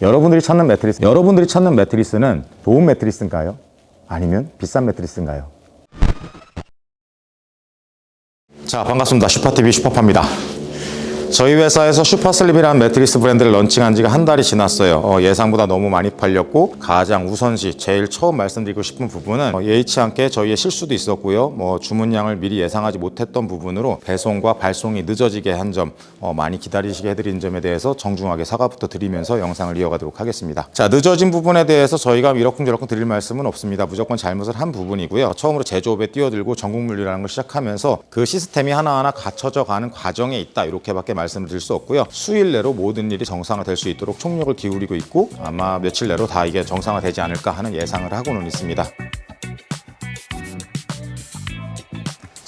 여러분들이 찾는 매트리스, 여러분들이 찾는 매트리스는 좋은 매트리스인가요? 아니면 비싼 매트리스인가요? 자, 반갑습니다. 슈퍼TV 슈퍼파입니다. 저희 회사에서 슈퍼슬립이라는 매트리스 브랜드를 런칭한 지가 한 달이 지났어요. 어, 예상보다 너무 많이 팔렸고 가장 우선시 제일 처음 말씀드리고 싶은 부분은 어, 예의치 않게 저희의 실수도 있었고요. 뭐 주문량을 미리 예상하지 못했던 부분으로 배송과 발송이 늦어지게 한 점, 어, 많이 기다리시게 해드린 점에 대해서 정중하게 사과부터 드리면서 영상을 이어가도록 하겠습니다. 자, 늦어진 부분에 대해서 저희가 이러쿵저러쿵 드릴 말씀은 없습니다. 무조건 잘못을 한 부분이고요. 처음으로 제조업에 뛰어들고 전국 물류라는 걸 시작하면서 그 시스템이 하나하나 갖춰져 가는 과정에 있다. 이렇게밖에 말씀드릴 수 없고요. 수일 내로 모든 일이 정상화될 수 있도록 총력을 기울이고 있고 아마 며칠 내로 다 이게 정상화되지 않을까 하는 예상을 하고는 있습니다.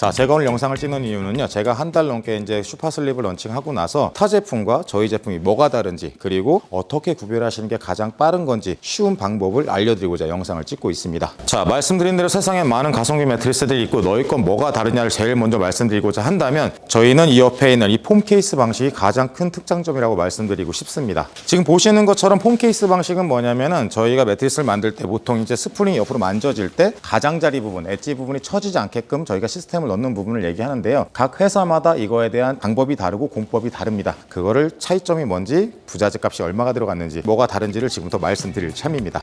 자, 제가 오늘 영상을 찍는 이유는요. 제가 한 달 넘게 이제 슈퍼슬립을 런칭하고 나서 타 제품과 저희 제품이 뭐가 다른지 그리고 어떻게 구별하시는 게 가장 빠른 건지 쉬운 방법을 알려드리고자 영상을 찍고 있습니다. 자, 말씀드린 대로 세상에 많은 가성비 매트리스들이 있고 너희 건 뭐가 다르냐를 제일 먼저 말씀드리고자 한다면 저희는 이 옆에 있는 이 폼 케이스 방식이 가장 큰 특장점이라고 말씀드리고 싶습니다. 지금 보시는 것처럼 폼 케이스 방식은 뭐냐면은 저희가 매트리스를 만들 때 보통 이제 스프링이 옆으로 만져질 때 가장자리 부분, 엣지 부분이 처지지 않게끔 저희가 시스템을 넣는 부분을 얘기하는데요. 각 회사마다 이거에 대한 방법이 다르고 공법이 다릅니다. 그거를 차이점이 뭔지, 부자재 값이 얼마가 들어갔는지, 뭐가 다른지를 지금부터 말씀드릴 참입니다.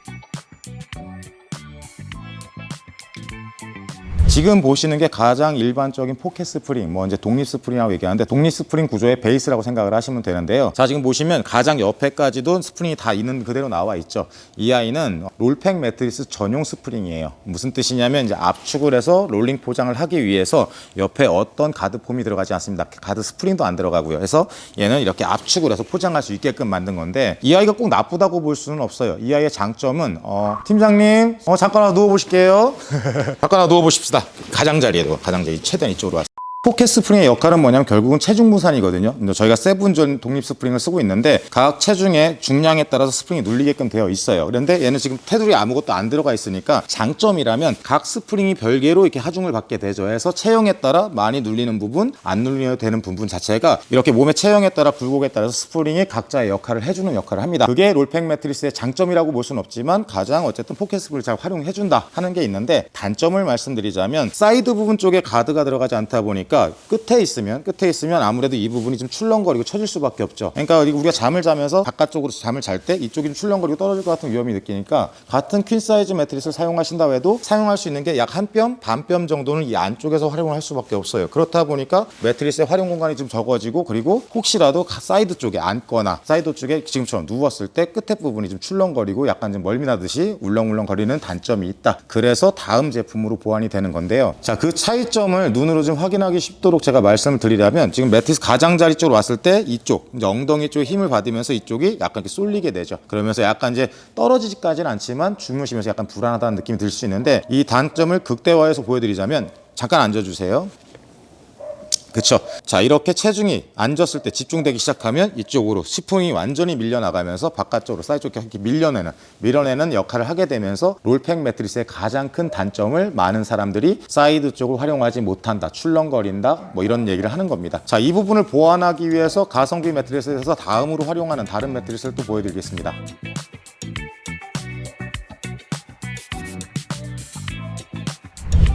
지금 보시는 게 가장 일반적인 포켓 스프링, 뭐 이제 독립 스프링이라고 얘기하는데 독립 스프링 구조의 베이스라고 생각을 하시면 되는데요. 자, 지금 보시면 가장 옆에까지도 스프링이 다 있는 그대로 나와 있죠. 이 아이는 롤팩 매트리스 전용 스프링이에요. 무슨 뜻이냐면 이제 압축을 해서 롤링 포장을 하기 위해서 옆에 어떤 가드 폼이 들어가지 않습니다. 가드 스프링도 안 들어가고요. 그래서 얘는 이렇게 압축을 해서 포장할 수 있게끔 만든 건데 이 아이가 꼭 나쁘다고 볼 수는 없어요. 이 아이의 장점은 어, 팀장님, 어, 잠깐 만 누워 보실게요. 잠깐 만 누워 보십시다. 가장자리에도 가장자리 최대한 이쪽으로 와서. 포켓 스프링의 역할은 뭐냐면 결국은 체중 분산이거든요. 저희가 세븐존 독립 스프링을 쓰고 있는데 각 체중의 중량에 따라서 스프링이 눌리게끔 되어 있어요. 그런데 얘는 지금 테두리 아무것도 안 들어가 있으니까 장점이라면 각 스프링이 별개로 이렇게 하중을 받게 되죠. 해서 체형에 따라 많이 눌리는 부분, 안 눌려도 되는 부분 자체가 이렇게 몸의 체형에 따라 굴곡에 따라서 스프링이 각자의 역할을 해주는 역할을 합니다. 그게 롤팩 매트리스의 장점이라고 볼 수는 없지만 가장 어쨌든 포켓 스프링을 잘 활용해준다 하는 게 있는데 단점을 말씀드리자면 사이드 부분 쪽에 가드가 들어가지 않다 보니까 끝에 있으면 끝에 있으면 아무래도 이 부분이 좀 출렁거리고 처질 수밖에 없죠. 그러니까 우리가 잠을 자면서 바깥쪽으로 잠을 잘 때 이쪽이 좀 출렁거리고 떨어질 것 같은 위험이 느끼니까 같은 퀸 사이즈 매트리스를 사용하신다 해도 사용할 수 있는 게 약 한 뼘, 반 뼘 정도는 이 안쪽에서 활용을 할 수밖에 없어요. 그렇다 보니까 매트리스의 활용 공간이 좀 적어지고 그리고 혹시라도 가- 사이드 쪽에 앉거나 사이드 쪽에 지금처럼 누웠을 때 끝에 부분이 좀 출렁거리고 약간 좀 멀미 나듯이 울렁울렁 거리는 단점이 있다. 그래서 다음 제품으로 보완이 되는 건데요. 자, 그 차이점을 눈으로 좀 확인하기 쉽도록 제가 말씀을 드리려면 지금 매트리스 가장자리 쪽으로 왔을 때 이쪽 이제 엉덩이 쪽에 힘을 받으면서 이쪽이 약간 이렇게 쏠리게 되죠. 그러면서 약간 이제 떨어지지까지는 않지만 주무시면서 약간 불안하다는 느낌이 들 수 있는데 이 단점을 극대화해서 보여드리자면 잠깐 앉아주세요. 그쵸. 자, 이렇게 체중이 앉았을 때 집중되기 시작하면 이쪽으로 스푼이 완전히 밀려나가면서 바깥쪽으로 사이드 쪽에 이렇게 밀려내는, 밀어내는 역할을 하게 되면서 롤팩 매트리스의 가장 큰 단점을 많은 사람들이 사이드 쪽을 활용하지 못한다, 출렁거린다, 뭐 이런 얘기를 하는 겁니다. 자, 이 부분을 보완하기 위해서 가성비 매트리스에서 다음으로 활용하는 다른 매트리스를 또 보여드리겠습니다.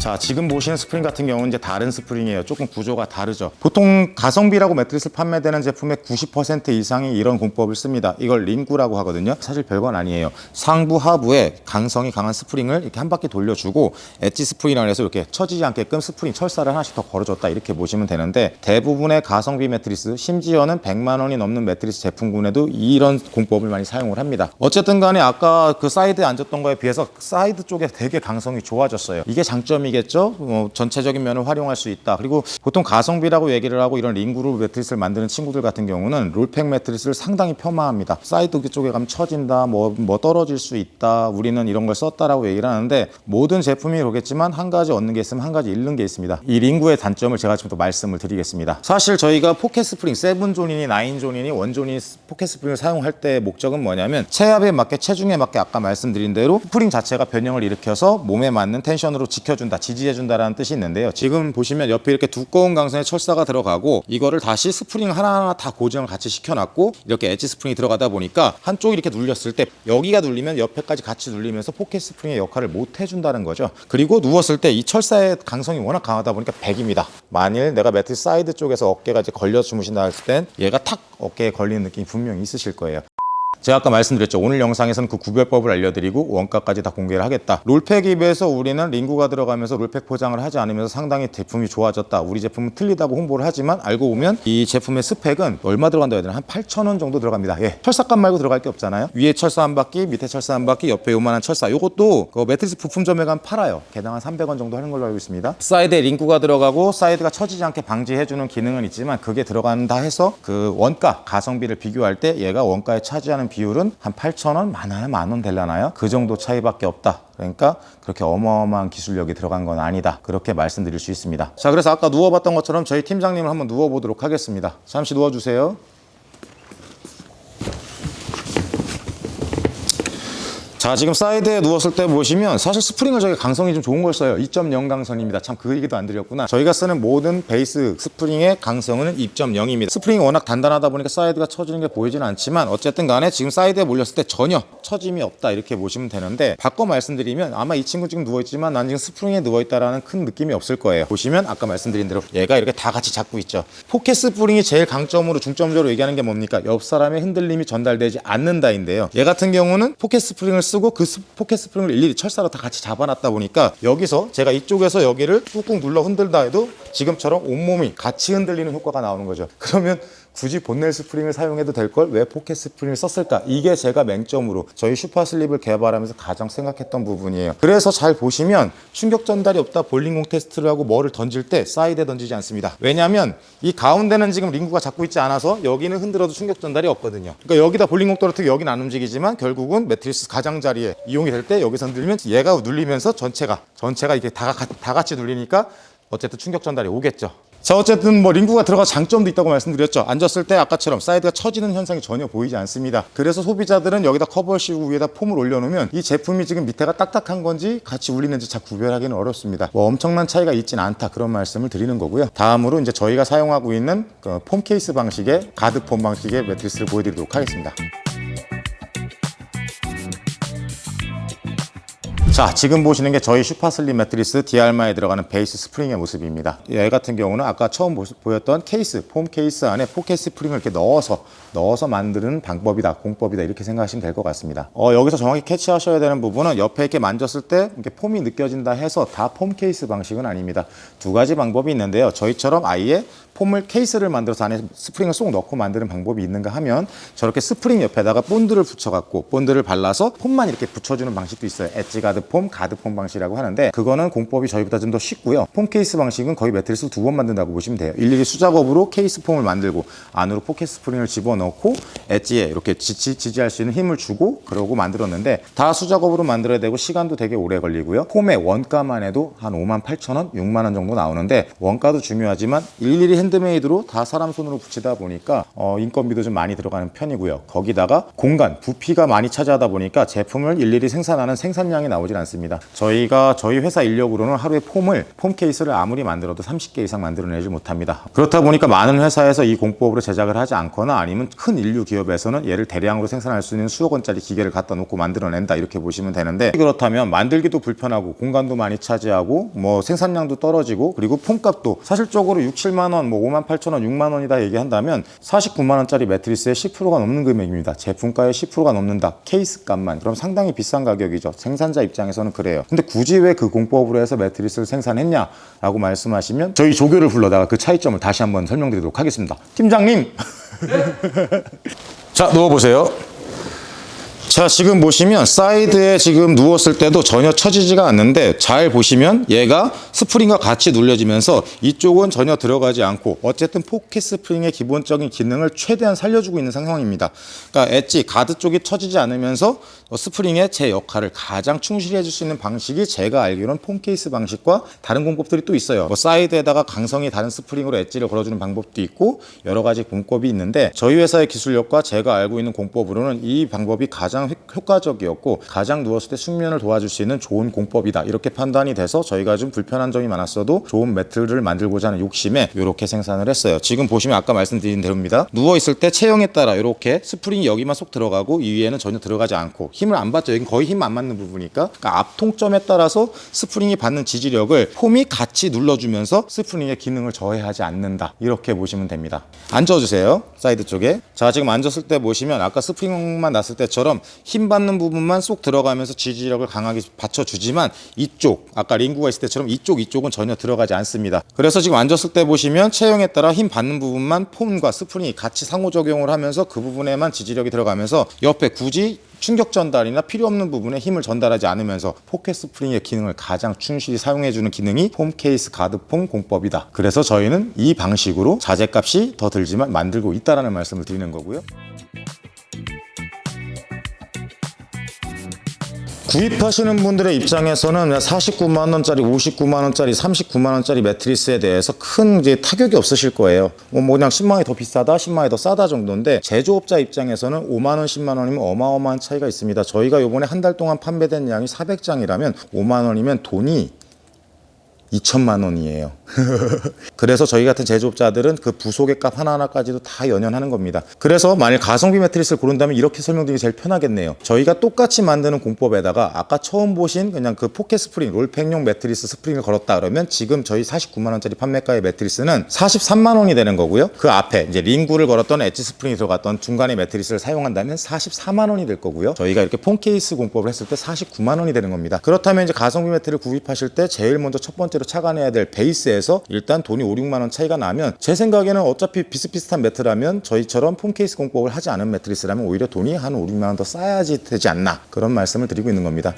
자, 지금 보시는 스프링 같은 경우는 이제 다른 스프링이에요. 조금 구조가 다르죠. 보통 가성비라고 매트리스 판매되는 제품의 90% 이상이 이런 공법을 씁니다. 이걸 링구라고 하거든요. 사실 별건 아니에요. 상부 하부에 강성이 강한 스프링을 이렇게 한 바퀴 돌려주고 엣지 스프링이라고 해서 이렇게 처지지 않게끔 스프링 철사를 하나씩 더 걸어줬다 이렇게 보시면 되는데 대부분의 가성비 매트리스 심지어는 100만 원이 넘는 매트리스 제품군에도 이런 공법을 많이 사용을 합니다. 어쨌든 간에 아까 그 사이드에 앉았던 거에 비해서 사이드 쪽에 되게 강성이 좋아졌어요. 이게 장점이 겠죠. 어, 전체적인 면을 활용할 수 있다. 그리고 보통 가성비라고 얘기를 하고 이런 링그룹 매트리스를 만드는 친구들 같은 경우는 롤팩 매트리스를 상당히 폄하합니다. 사이드 쪽에 가면 처진다, 뭐, 뭐 떨어질 수 있다. 우리는 이런 걸 썼다라고 얘기를 하는데 모든 제품이 그러겠지만 한 가지 얻는 게 있으면 한 가지 잃는 게 있습니다. 이 링구의 단점을 제가 지금 또 말씀을 드리겠습니다. 사실 저희가 포켓 스프링, 세븐 존이니 나인 존이니 원 존이 포켓 스프링을 사용할 때 목적은 뭐냐면 체압에 맞게 체중에 맞게 아까 말씀드린 대로 스프링 자체가 변형을 일으켜서 몸에 맞는 텐션으로 지켜준다, 지지해 준다라는 뜻이 있는데요. 지금 보시면 옆에 이렇게 두꺼운 강선에 철사가 들어가고 이거를 다시 스프링 하나하나 다 고정을 같이 시켜놨고 이렇게 엣지 스프링이 들어가다 보니까 한쪽이 이렇게 눌렸을 때 여기가 눌리면 옆에까지 같이 눌리면서 포켓 스프링의 역할을 못 해준다는 거죠. 그리고 누웠을 때 이 철사의 강성이 워낙 강하다 보니까 100입니다. 만일 내가 매트리스 사이드 쪽에서 어깨가 이제 걸려 주무신다 했을 땐 얘가 탁 어깨에 걸리는 느낌이 분명히 있으실 거예요. 제가 아까 말씀드렸죠. 오늘 영상에서는 그 구별법을 알려드리고 원가까지 다 공개를 하겠다. 롤팩 입에서 우리는 링구가 들어가면서 롤팩 포장을 하지 않으면서 상당히 제품이 좋아졌다. 우리 제품은 틀리다고 홍보를 하지만 알고 보면 이 제품의 스펙은 얼마 들어간다고 해야 되나? 한 8,000원 정도 들어갑니다. 예. 철사값 말고 들어갈 게 없잖아요. 위에 철사 한 바퀴, 밑에 철사 한 바퀴, 옆에 요만한 철사. 요것도 그 매트리스 부품점에 가면 팔아요. 개당 한 300원 정도 하는 걸로 알고 있습니다. 사이드에 링구가 들어가고 사이드가 처지지 않게 방지해주는 기능은 있지만 그게 들어간다 해서 그 원가, 가성비를 비교할 때 얘가 원가에 차지하는 비율은 한 8,000원, 만원, 만원 될라나요? 그 정도 차이밖에 없다. 그러니까 그렇게 어마어마한 기술력이 들어간 건 아니다. 그렇게 말씀드릴 수 있습니다. 자, 그래서 아까 누워봤던 것처럼 저희 팀장님을 한번 누워보도록 하겠습니다. 잠시 누워주세요. 자 지금 사이드에 누웠을 때 보시면 사실 스프링을 저희가 강성이 좀 좋은 걸 써요. 2.0 강선입니다. 참 그 얘기도 안 드렸구나. 저희가 쓰는 모든 베이스 스프링의 강성은 2.0입니다. 스프링이 워낙 단단하다 보니까 사이드가 처지는 게 보이지는 않지만 어쨌든 간에 지금 사이드에 몰렸을 때 전혀 처짐이 없다 이렇게 보시면 되는데 바꿔 말씀드리면 아마 이 친구 지금 누워있지만 난 지금 스프링에 누워있다라는 큰 느낌이 없을 거예요. 보시면 아까 말씀드린 대로 얘가 이렇게 다 같이 잡고 있죠. 포켓 스프링이 제일 강점으로 중점적으로 얘기하는 게 뭡니까? 옆 사람의 흔들림이 전달되지 않는다인데요. 얘 같은 경우는 포켓 스프링을 쓰고 그 스- 포켓 스프링을 일일이 철사로 다 같이 잡아놨다 보니까 여기서 제가 이쪽에서 여기를 꾹꾹 눌러 흔들다 해도 지금처럼 온몸이 같이 흔들리는 효과가 나오는 거죠. 그러면 굳이 본넬 스프링을 사용해도 될 걸 왜 포켓 스프링을 썼을까? 이게 제가 맹점으로 저희 슈퍼슬립을 개발하면서 가장 생각했던 부분이에요. 그래서 잘 보시면 충격 전달이 없다 볼링공 테스트를 하고 뭐를 던질 때 사이드에 던지지 않습니다. 왜냐하면 이 가운데는 지금 링구가 잡고 있지 않아서 여기는 흔들어도 충격 전달이 없거든요. 그러니까 여기다 볼링공 떨어뜨리고 여기는 안 움직이지만 결국은 매트리스 가장자리에 이용이 될 때 여기서 흔들면 얘가 눌리면서 전체가 전체가 이게 다, 가- 다 같이 눌리니까 어쨌든 충격 전달이 오겠죠. 자 어쨌든 뭐 링구가 들어가 장점도 있다고 말씀드렸죠. 앉았을 때 아까처럼 사이드가 처지는 현상이 전혀 보이지 않습니다. 그래서 소비자들은 여기다 커버를 씌우고 위에다 폼을 올려놓으면 이 제품이 지금 밑에가 딱딱한 건지 같이 울리는지 잘 구별하기는 어렵습니다. 뭐 엄청난 차이가 있진 않다 그런 말씀을 드리는 거고요. 다음으로 이제 저희가 사용하고 있는 그 폼 케이스 방식의 가드 폼 방식의 매트리스를 보여드리도록 하겠습니다. 자, 지금 보시는 게 저희 슈퍼슬림 매트리스 디알마에 들어가는 베이스 스프링의 모습입니다. 얘 같은 경우는 아까 처음 보- 보였던 케이스, 폼 케이스 안에 포켓 스프링을 이렇게 넣어서 넣어서 만드는 방법이다, 공법이다 이렇게 생각하시면 될 것 같습니다. 어, 여기서 정확히 캐치하셔야 되는 부분은 옆에 이렇게 만졌을 때 이렇게 폼이 느껴진다 해서 다 폼 케이스 방식은 아닙니다. 두 가지 방법이 있는데요. 저희처럼 아예 폼을 케이스를 만들어서 안에 스프링을 쏙 넣고 만드는 방법이 있는가 하면 저렇게 스프링 옆에다가 본드를 붙여갖고 본드를 발라서 폼만 이렇게 붙여주는 방식도 있어요. 엣지 가드 폼, 가드 폼 방식이라고 하는데 그거는 공법이 저희보다 좀 더 쉽고요. 폼 케이스 방식은 거의 매트리스 두번 만든다고 보시면 돼요. 일일이 수작업으로 케이스 폼을 만들고 안으로 포켓 스프링을 집어넣고 엣지에 이렇게 지지, 지지할 수 있는 힘을 주고 그러고 만들었는데 다 수작업으로 만들어야 되고 시간도 되게 오래 걸리고요. 폼의 원가만 해도 한 5만 8천 원, 6만 원 정도 나오는데 원가도 중요하지만 일일이 핸드메이드로 다 사람 손으로 붙이다 보니까 어, 인건비도 좀 많이 들어가는 편이고요. 거기다가 공간, 부피가 많이 차지하다 보니까 제품을 일일이 생산하는 생산량이 나오질 않습니다. 저희가 저희 회사 인력으로는 하루에 폼을 폼 케이스를 아무리 만들어도 30개 이상 만들어내지 못합니다. 그렇다 보니까 많은 회사에서 이 공법으로 제작을 하지 않거나 아니면 큰 인류 기업에서는 얘를 대량으로 생산할 수 있는 수억 원짜리 기계를 갖다 놓고 만들어낸다 이렇게 보시면 되는데 그렇다면 만들기도 불편하고 공간도 많이 차지하고 뭐 생산량도 떨어지고 그리고 폼값도 사실적으로 6, 7만 원, 뭐 5만 8천 원, 6만 원이다 얘기한다면 49만 원짜리 매트리스의 10%가 넘는 금액입니다. 제품가의 10%가 넘는다. 케이스 값만. 그럼 상당히 비싼 가격이죠. 생산자 입장에서는 그래요. 근데 굳이 왜 그 공법으로 해서 매트리스를 생산했냐라고 말씀하시면 저희 조교를 불러다가 그 차이점을 다시 한번 설명드리도록 하겠습니다. 팀장님. 자, 누워 보세요. 자 지금 보시면 사이드에 지금 누웠을 때도 전혀 처지지가 않는데 잘 보시면 얘가 스프링과 같이 눌려지면서 이쪽은 전혀 들어가지 않고 어쨌든 포켓 스프링의 기본적인 기능을 최대한 살려주고 있는 상황입니다. 그러니까 엣지 가드 쪽이 처지지 않으면서 어, 스프링의 제 역할을 가장 충실히 해줄 수 있는 방식이 제가 알기로는 폼 케이스 방식과 다른 공법들이 또 있어요. 뭐 사이드에다가 강성이 다른 스프링으로 엣지를 걸어주는 방법도 있고 여러 가지 공법이 있는데 저희 회사의 기술력과 제가 알고 있는 공법으로는 이 방법이 가장 가장 효- 효과적이었고 가장 누웠을 때 숙면을 도와줄 수 있는 좋은 공법이다 이렇게 판단이 돼서 저희가 좀 불편한 점이 많았어도 좋은 매트를 만들고자 하는 욕심에 이렇게 생산을 했어요. 지금 보시면 아까 말씀드린 대로입니다. 누워 있을 때 체형에 따라 이렇게 스프링이 여기만 쏙 들어가고 이 위에는 전혀 들어가지 않고 힘을 안 받죠. 여기 거의 힘 안 맞는 부분이니까 그러니까 앞 통점에 따라서 스프링이 받는 지지력을 폼이 같이 눌러주면서 스프링의 기능을 저해하지 않는다. 이렇게 보시면 됩니다. 앉아주세요. 사이드 쪽에. 자 지금 앉았을 때 보시면 아까 스프링만 났을 때처럼 힘 받는 부분만 쏙 들어가면서 지지력을 강하게 받쳐주지만 이쪽 아까 링구가 있을 때처럼 이쪽 이쪽은 전혀 들어가지 않습니다. 그래서 지금 앉았을 때 보시면 체형에 따라 힘 받는 부분만 폼과 스프링이 같이 상호작용을 하면서 그 부분에만 지지력이 들어가면서 옆에 굳이 충격 전달이나 필요 없는 부분에 힘을 전달하지 않으면서 포켓 스프링의 기능을 가장 충실히 사용해주는 기능이 폼 케이스 가드 폼 공법이다. 그래서 저희는 이 방식으로 자재값이 더 들지만 만들고 있다라는 말씀을 드리는 거고요. 구입하시는 분들의 입장에서는 49만 원짜리, 59만 원짜리, 39만 원짜리 매트리스에 대해서 큰 이제 타격이 없으실 거예요. 뭐, 뭐 그냥 10만 원이 더 비싸다, 10만 원이 더 싸다 정도인데 제조업자 입장에서는 5만 원, 10만 원이면 어마어마한 차이가 있습니다. 저희가 요번에 한 달 동안 판매된 양이 400장이라면 5만 원이면 돈이 2천만 원이에요. 그래서 저희 같은 제조업자들은 그 부속의 값 하나하나까지도 다 연연하는 겁니다. 그래서 만일 가성비 매트리스를 고른다면 이렇게 설명드리기 제일 편하겠네요. 저희가 똑같이 만드는 공법에다가 아까 처음 보신 그냥 그 포켓 스프링, 롤팩용 매트리스 스프링을 걸었다 그러면 지금 저희 49만 원짜리 판매가의 매트리스는 43만 원이 되는 거고요. 그 앞에 이제 링구를 걸었던 엣지 스프링이 들어갔던 중간에 매트리스를 사용한다면 44만 원이 될 거고요. 저희가 이렇게 폰 케이스 공법을 했을 때 49만 원이 되는 겁니다. 그렇다면 이제 가성비 매트를 구입하실 때 제일 먼저 첫 번째로 착안해야 될 베이스에서 일단 돈이 5, 6만 원 차이가 나면 제 생각에는 어차피 비슷비슷한 매트라면 저희처럼 폼 케이스 공법을 하지 않은 매트리스라면 오히려 돈이 한 5, 6만 원 더 싸야지 되지 않나 그런 말씀을 드리고 있는 겁니다.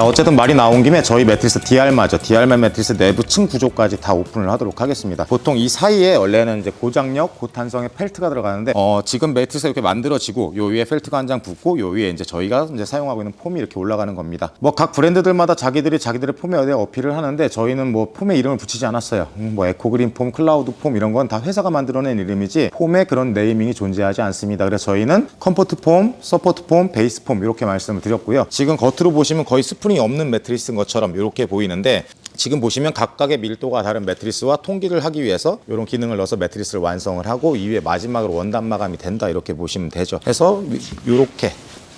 자 어쨌든 말이 나온 김에 저희 매트리스 디알마죠. 디알마 매트리스 내부 층 구조까지 다 오픈을 하도록 하겠습니다. 보통 이 사이에 원래는 이제 고장력 고탄성의 펠트가 들어가는데 어, 지금 매트리스가 이렇게 만들어지고 요 위에 펠트가 한 장 붙고 요 위에 이제 저희가 이제 사용하고 있는 폼이 이렇게 올라가는 겁니다. 뭐 각 브랜드들마다 자기들이 자기들의 폼에 대해 어필을 하는데 저희는 뭐 폼에 이름을 붙이지 않았어요. 음, 뭐 에코그린 폼 클라우드 폼 이런 건 다 회사가 만들어낸 이름이지 폼에 그런 네이밍이 존재하지 않습니다. 그래서 저희는 컴포트 폼 서포트 폼 베이스 폼 이렇게 말씀을 드렸고요. 지금 겉으로 보시면 거의 스프링 이 없는 매트리스인 것처럼 이렇게 보이는데 지금 보시면 각각의 밀도가 다른 매트리스와 통기를 하기 위해서 이런 기능을 넣어서 매트리스를 완성을 하고 이후에 마지막으로 원단 마감이 된다 이렇게 보시면 되죠. 해서 이렇게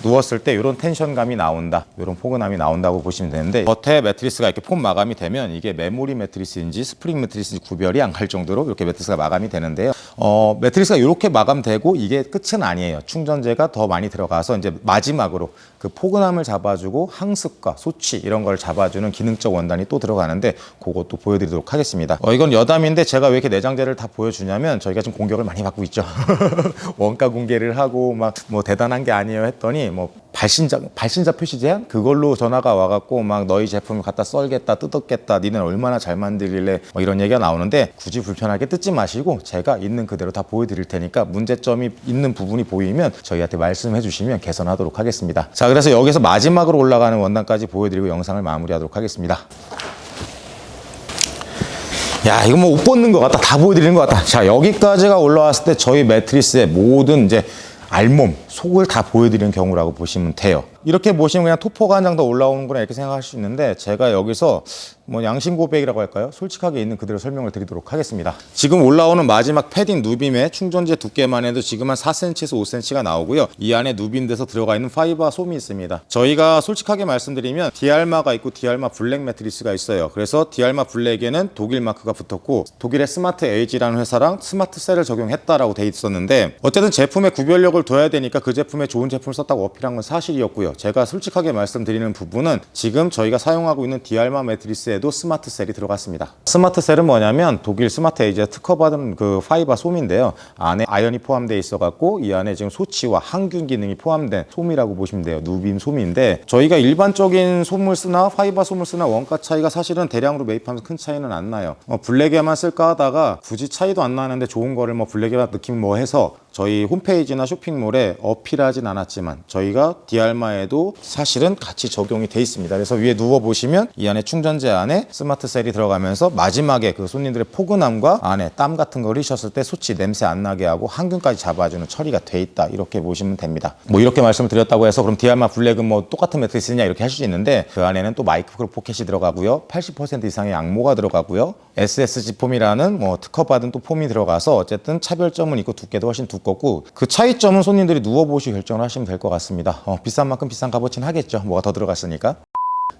누웠을 때 이런 텐션감이 나온다, 이런 포근함이 나온다고 보시면 되는데 겉에 매트리스가 이렇게 폼 마감이 되면 이게 메모리 매트리스인지 스프링 매트리스인지 구별이 안 갈 정도로 이렇게 매트리스가 마감이 되는데요. 어, 매트리스가 이렇게 마감되고 이게 끝은 아니에요. 충전재가 더 많이 들어가서 이제 마지막으로 그 포근함을 잡아주고 항습과 소치 이런 걸 잡아주는 기능적 원단이 또 들어가는데 그것도 보여드리도록 하겠습니다. 어, 이건 여담인데 제가 왜 이렇게 내장재를 다 보여주냐면 저희가 지금 공격을 많이 받고 있죠. 원가 공개를 하고 막 뭐 대단한 게 아니에요 했더니 뭐 발신자 발신자 표시 제한 그걸로 전화가 와갖고 막 너희 제품을 갖다 썰겠다 뜯었겠다 니는 얼마나 잘 만들길래 뭐 이런 얘기가 나오는데 굳이 불편하게 뜯지 마시고 제가 있는 그대로 다 보여드릴 테니까 문제점이 있는 부분이 보이면 저희한테 말씀해 주시면 개선하도록 하겠습니다 자 그래서 여기서 마지막으로 올라가는 원단까지 보여드리고 영상을 마무리하도록 하겠습니다. 야 이거 뭐 옷 벗는 것 같다. 다 보여드리는 것 같다. 자 여기까지가 올라왔을 때 저희 매트리스의 모든 이제 알몸 속을 다 보여드리는 경우라고 보시면 돼요. 이렇게 보시면 그냥 토퍼가 한 장 더 올라오는구나 이렇게 생각할 수 있는데 제가 여기서 뭐 양심 고백이라고 할까요? 솔직하게 있는 그대로 설명을 드리도록 하겠습니다. 지금 올라오는 마지막 패딩 누빔의 충전재 두께만 해도 지금 한 4cm에서 5cm가 나오고요. 이 안에 누빔돼서 들어가 있는 파이버 솜이 있습니다. 저희가 솔직하게 말씀드리면 디알마가 있고 디알마 블랙 매트리스가 있어요. 그래서 디알마 블랙에는 독일 마크가 붙었고 독일의 스마트 에이지라는 회사랑 스마트 셀을 적용했다라고 돼 있었는데 어쨌든 제품의 구별력을 둬야 되니까 그 제품에 좋은 제품을 썼다고 어필한 건 사실이었고요. 제가 솔직하게 말씀드리는 부분은 지금 저희가 사용하고 있는 디알마 매트리스 에도 스마트 셀이 들어갔습니다. 스마트 셀은 뭐냐면 독일 스마트 에이지에 특허받은 그 파이버 솜인데요. 안에 아연이 포함되어 있어 갖고 이 안에 지금 소치와 항균 기능이 포함된 솜이라고 보시면 돼요. 누빔 솜인데 저희가 일반적인 솜을 쓰나 파이버 솜을 쓰나 원가 차이가 사실은 대량으로 매입하면서 큰 차이는 안 나요. 어, 블랙에만 쓸까 하다가 굳이 차이도 안 나는데 좋은 거를 뭐 블랙에만 느낌 뭐 해서 저희 홈페이지나 쇼핑몰에 어필하진 않았지만 저희가 디알마에도 사실은 같이 적용이 돼 있습니다. 그래서 위에 누워 보시면 이 안에 충전재 안에 스마트 셀이 들어가면서 마지막에 그 손님들의 포근함과 안에 땀 같은 걸 흘리셨을 때 소치 냄새 안 나게 하고 항균까지 잡아주는 처리가 돼 있다 이렇게 보시면 됩니다. 뭐 이렇게 말씀을 드렸다고 해서 그럼 디알마 블랙은 뭐 똑같은 매트리스냐 이렇게 할 수 있는데 그 안에는 또 마이크로 포켓이 들어가고요, 80% 이상의 양모가 들어가고요, SSG 폼이라는 뭐 특허받은 또 폼이 들어가서 어쨌든 차별점은 있고 두께도 훨씬 두껍 고 그 차이점은 손님들이 누워보시고 결정을 하시면 될 것 같습니다. 어, 비싼 만큼 비싼 값어치는 하겠죠. 뭐가 더 들어갔으니까.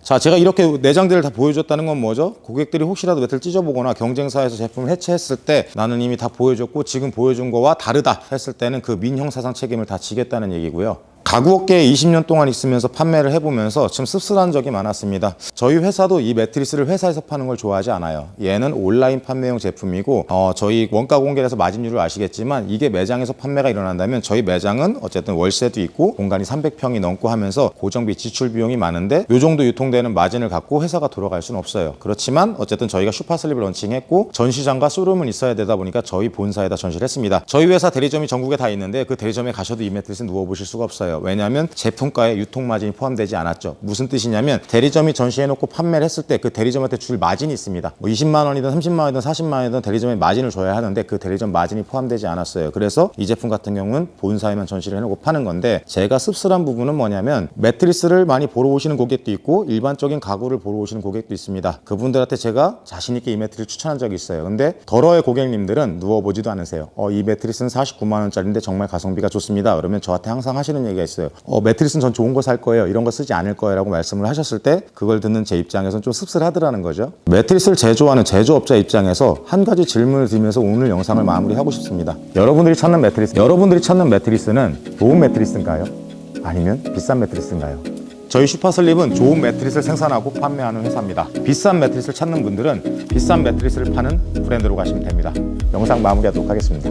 자, 제가 이렇게 내장들을 다 보여줬다는 건 뭐죠? 고객들이 혹시라도 매트를 찢어보거나 경쟁사에서 제품을 해체했을 때 나는 이미 다 보여줬고 지금 보여준 거와 다르다 했을 때는 그 민형사상 책임을 다 지겠다는 얘기고요. 가구업계에 20년 동안 있으면서 판매를 해보면서 좀 씁쓸한 적이 많았습니다. 저희 회사도 이 매트리스를 회사에서 파는 걸 좋아하지 않아요. 얘는 온라인 판매용 제품이고 어, 저희 원가 공개에서 마진율을 아시겠지만 이게 매장에서 판매가 일어난다면 저희 매장은 어쨌든 월세도 있고 공간이 300평이 넘고 하면서 고정비 지출 비용이 많은데 요 정도 유통되는 마진을 갖고 회사가 돌아갈 수는 없어요. 그렇지만 어쨌든 저희가 슈퍼슬립을 런칭했고 전시장과 쇼룸은 있어야 되다 보니까 저희 본사에다 전시를 했습니다. 저희 회사 대리점이 전국에 다 있는데 그 대리점에 가셔도 이 매트리스 누워보실 수가 없어요. 왜냐하면 제품가에 유통 마진이 포함되지 않았죠. 무슨 뜻이냐면 대리점이 전시해놓고 판매를 했을 때 그 대리점한테 줄 마진이 있습니다. 뭐 20만 원이든 30만 원이든 40만 원이든 대리점에 마진을 줘야 하는데 그 대리점 마진이 포함되지 않았어요. 그래서 이 제품 같은 경우는 본사에만 전시를 해놓고 파는 건데 제가 씁쓸한 부분은 뭐냐면 매트리스를 많이 보러 오시는 고객도 있고 일반적인 가구를 보러 오시는 고객도 있습니다. 그분들한테 제가 자신 있게 이 매트리를 추천한 적이 있어요. 근데 덜어의 고객님들은 누워보지도 않으세요. 어, 이 매트리스는 49만 원짜리인데 정말 가성비가 좋습니다. 그러면 저한테 항상 하시는 얘기가 있어요. 어, 매트리스는 전 좋은 거 살 거예요. 이런 거 쓰지 않을 거예요 라고 말씀을 하셨을 때 그걸 듣는 제 입장에서는 좀 씁쓸하더라는 거죠. 매트리스를 제조하는 제조업자 입장에서 한 가지 질문을 드리면서 오늘 영상을 마무리하고 싶습니다. 여러분들이 찾는 매트리스, 여러분들이 찾는 매트리스는 좋은 매트리스인가요? 아니면 비싼 매트리스인가요? 저희 슈퍼슬립은 좋은 매트리스를 생산하고 판매하는 회사입니다. 비싼 매트리스를 찾는 분들은 비싼 매트리스를 파는 브랜드로 가시면 됩니다. 영상 마무리하도록 하겠습니다.